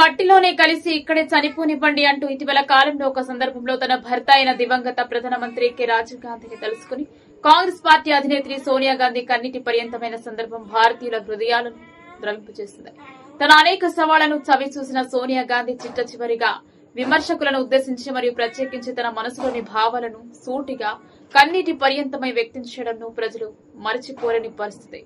మట్టిలోనే కలిసి ఇక్కడే చనిపోనివ్వండి అంటూ ఇటీవల కాలంలో ఒక సందర్భంలో తన భర్త అయిన దివంగత ప్రధానమంత్రి కె. రాజీవ్ గాంధీని తలుసుకుని కాంగ్రెస్ పార్టీ అధినేత్రి సోనియా గాంధీ కన్నిటి పర్యంతమైన సందర్భం భారతీయుల హృదయాలను ద్రవింపజేస్తుంది తన అనేక సవాళ్ళను చవి చూసిన సోనియా గాంధీ చిట్ట చివరిగా విమర్శకులను ఉద్దేశించి మరియు ప్రత్యేకించి తన మనసులోని భావాలను సూటిగా కన్నీటి పర్యంతమై వ్యక్తం చేయడంను ప్రజలు మరచిపోలేని పరిస్థితి.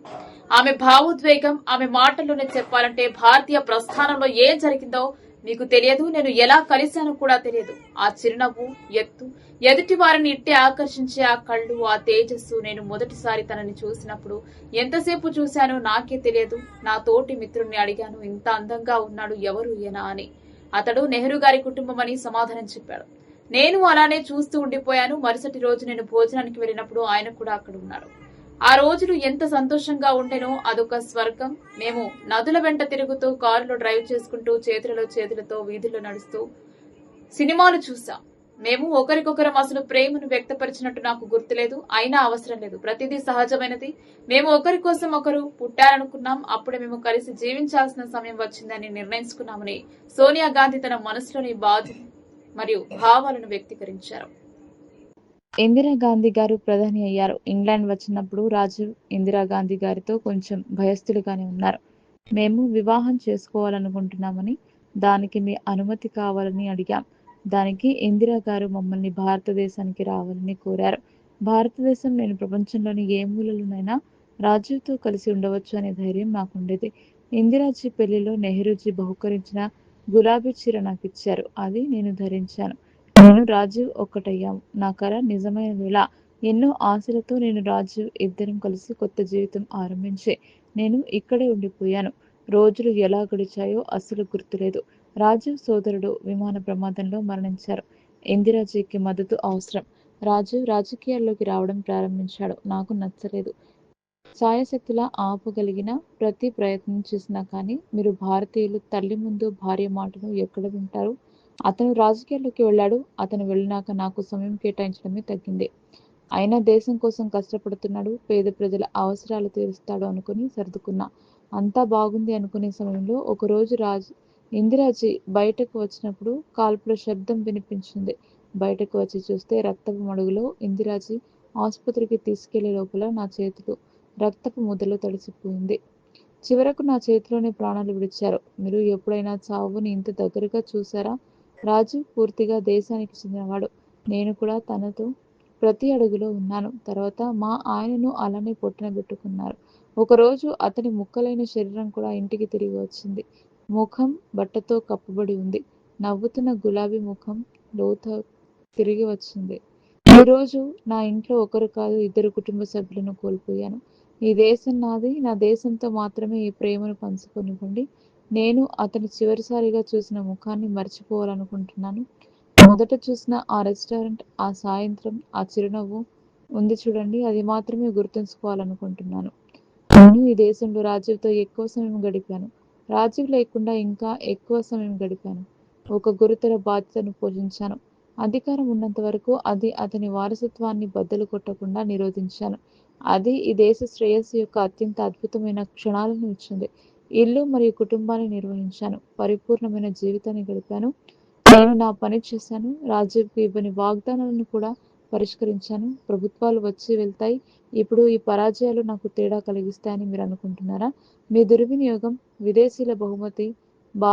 ఆమె భావోద్వేగం ఆమె మాటల్లోనే చెప్పాలంటే భారతీయ ప్రస్థానంలో ఏం జరిగిందో మీకు తెలియదు నేను ఎలా కలిశానో కూడా తెలియదు. ఆ చిరునవ్వు ఎత్తు ఎదుటి వారిని ఇట్టే ఆకర్షించే ఆ కళ్ళు ఆ తేజస్సు నేను మొదటిసారి తనని చూసినప్పుడు ఎంతసేపు చూశానో నాకే తెలియదు. నా తోటి మిత్రుణ్ణి అడిగాను ఇంత అందంగా ఉన్నాడు ఎవరు ఈయన అని. అతడు నెహ్రూ గారి కుటుంబం అని సమాధానం చెప్పాడు. నేను అలానే చూస్తూ ఉండిపోయాను. మరుసటి రోజు నేను భోజనానికి వెళ్ళినప్పుడు ఆయన కూడా అక్కడ ఉన్నాడు ఆ రోజులు ఎంత సంతోషంగా ఉండేనో అదొక స్వర్గం. మేము నదుల వెంట తిరుగుతూ కారులో డ్రైవ్ చేసుకుంటూ చేతులలో చేతులతో వీధుల్లో నడుస్తూ సినిమాలు చూసాం. మేము ఒకరికొకరం అసలు ప్రేమను వ్యక్తపరిచినట్టు నాకు గుర్తులేదు. అయినా అవసరం లేదు. ప్రతిదీ సహజమైనది. మేము ఒకరి కోసం ఒకరు పుట్టారనుకున్నాం అప్పుడే మేము కలిసి జీవించాల్సిన సమయం వచ్చిందని నిర్ణయించుకున్నామని సోనియా గాంధీ తన మనసులోని బాధ మరియు భావాలను వ్యక్తీకరించారు. ఇందిరాగాంధీ గారు ప్రధాని అయ్యారు. ఇంగ్లాండ్ వచ్చినప్పుడు రాజీవ్ ఇందిరాగాంధీ గారితో కొంచెం భయస్థులుగానే ఉన్నారు. మేము వివాహం చేసుకోవాలనుకుంటున్నామని దానికి మీ అనుమతి కావాలని అడిగాం. దానికి ఇందిరా గారు మమ్మల్ని భారతదేశానికి రావాలని కోరారు. భారతదేశం నేను ప్రపంచంలోని ఏ మూలలోనైనా రాజీవ్తో కలిసి ఉండవచ్చు అనే ధైర్యం మాకుండేది. ఇందిరాజీ పెళ్ళిలో నెహ్రూజీ బహుకరించిన గులాబీ చీర నాకు ఇచ్చారు అది నేను ధరించాను. నేను రాజీవ్ ఒక్కటయ్యాము నా కళ నిజమైన వేళ. ఎన్నో ఆశలతో నేను రాజీవ్ ఇద్దరం కలిసి కొత్త జీవితం ఆరంభించి నేను ఇక్కడే ఉండిపోయాను. రోజులు ఎలా గడిచాయో అస్సలు గుర్తులేదు. రాజీవ్ సోదరుడు విమాన ప్రమాదంలో మరణించారు. ఇందిరాజీకి మద్దతు అవసరం. రాజీవ్ రాజకీయాల్లోకి రావడం ప్రారంభించాడు. నాకు నచ్చలేదు. ఛాయశక్తిలా ఆపగలిగిన ప్రతి ప్రయత్నం చేసినా కానీ మీరు భారతీయులు తల్లి ముందు భార్య మాటను ఎక్కడ వింటారు? అతను రాజకీయాల్లోకి వెళ్ళాడు. అతను వెళ్ళినాక నాకు సమయం కేటాయించడమే తగ్గింది. అయినా దేశం కోసం కష్టపడుతున్నాడు. పేద ప్రజల అవసరాలు తీరుస్తాడు అనుకుని సర్దుకున్నా. అంతా బాగుంది అనుకునే సమయంలో ఒకరోజు రాజు ఇందిరాజీ బయటకు వచ్చినప్పుడు కాల్పుల శబ్దం వినిపించింది. బయటకు వచ్చి చూస్తే రక్తపు మడుగులో ఇందిరాజీ ఆసుపత్రికి తీసుకెళ్ళే లోపల నా చేతులు రక్తపు ముద్దలో తడిసిపోయింది. చివరకు నా చేతిలోనే ప్రాణాలు విడిచారు. మీరు ఎప్పుడైనా చావుని ఇంత దగ్గరగా చూసారా? రాజు పూర్తిగా దేశానికి చెందినవాడు. నేను కూడా తనతో ప్రతి అడుగులో ఉన్నాను. తర్వాత మా ఆయనను అలానే పొట్టన పెట్టుకున్నారు. ఒకరోజు అతని ముక్కలైన శరీరం కూడా ఇంటికి తిరిగి వచ్చింది. ముఖం బట్టతో కప్పబడి ఉంది. నవ్వుతున్న గులాబీ ముఖం లోత తిరిగి వచ్చింది. ఈరోజు నా ఇంట్లో ఒకరు కాదు ఇద్దరు కుటుంబ సభ్యులను కోల్పోయాను. ఈ దేశం నాది నా దేశంతో మాత్రమే ఈ ప్రేమను పంచుకొనివ్వండి. నేను అతని చివరిసారిగా చూసిన ముఖాన్ని మర్చిపోవాలనుకుంటున్నాను. మొదట చూసిన ఆ రెస్టారెంట్ ఆ సాయంత్రం ఆ చిరునవ్వు ఉంది చూడండి అది మాత్రమే గుర్తుంచుకోవాలనుకుంటున్నాను. నేను ఈ దేశంలో రాజీవ్తో ఎక్కువ సమయం గడిపాను. రాజీవ్ లేకుండా ఇంకా ఎక్కువ సమయం గడిపాను. ఒక గురుతర బాధ్యతను పోషించాను. అధికారం ఉన్నంత వరకు అది అతని వారసత్వాన్ని బద్దలు కొట్టకుండా నిరోధించాను. అది ఈ దేశ శ్రేయస్సు యొక్క అత్యంత అద్భుతమైన క్షణాలను ఇచ్చింది. ఇల్లు మరియు కుటుంబాన్ని నిర్వహించాను. పరిపూర్ణమైన జీవితాన్ని గడిపాను. నేను నా పని చేశాను. రాజీవ్కి ఇవ్వని వాగ్దానాలను కూడా పరిష్కరించాను. ప్రభుత్వాలు వచ్చి వెళ్తాయి. ఇప్పుడు ఈ పరాజయాలు నాకు తేడా కలిగిస్తాయని మీరు అనుకుంటున్నారా? మీ దుర్వినియోగం విదేశీల బహుమతి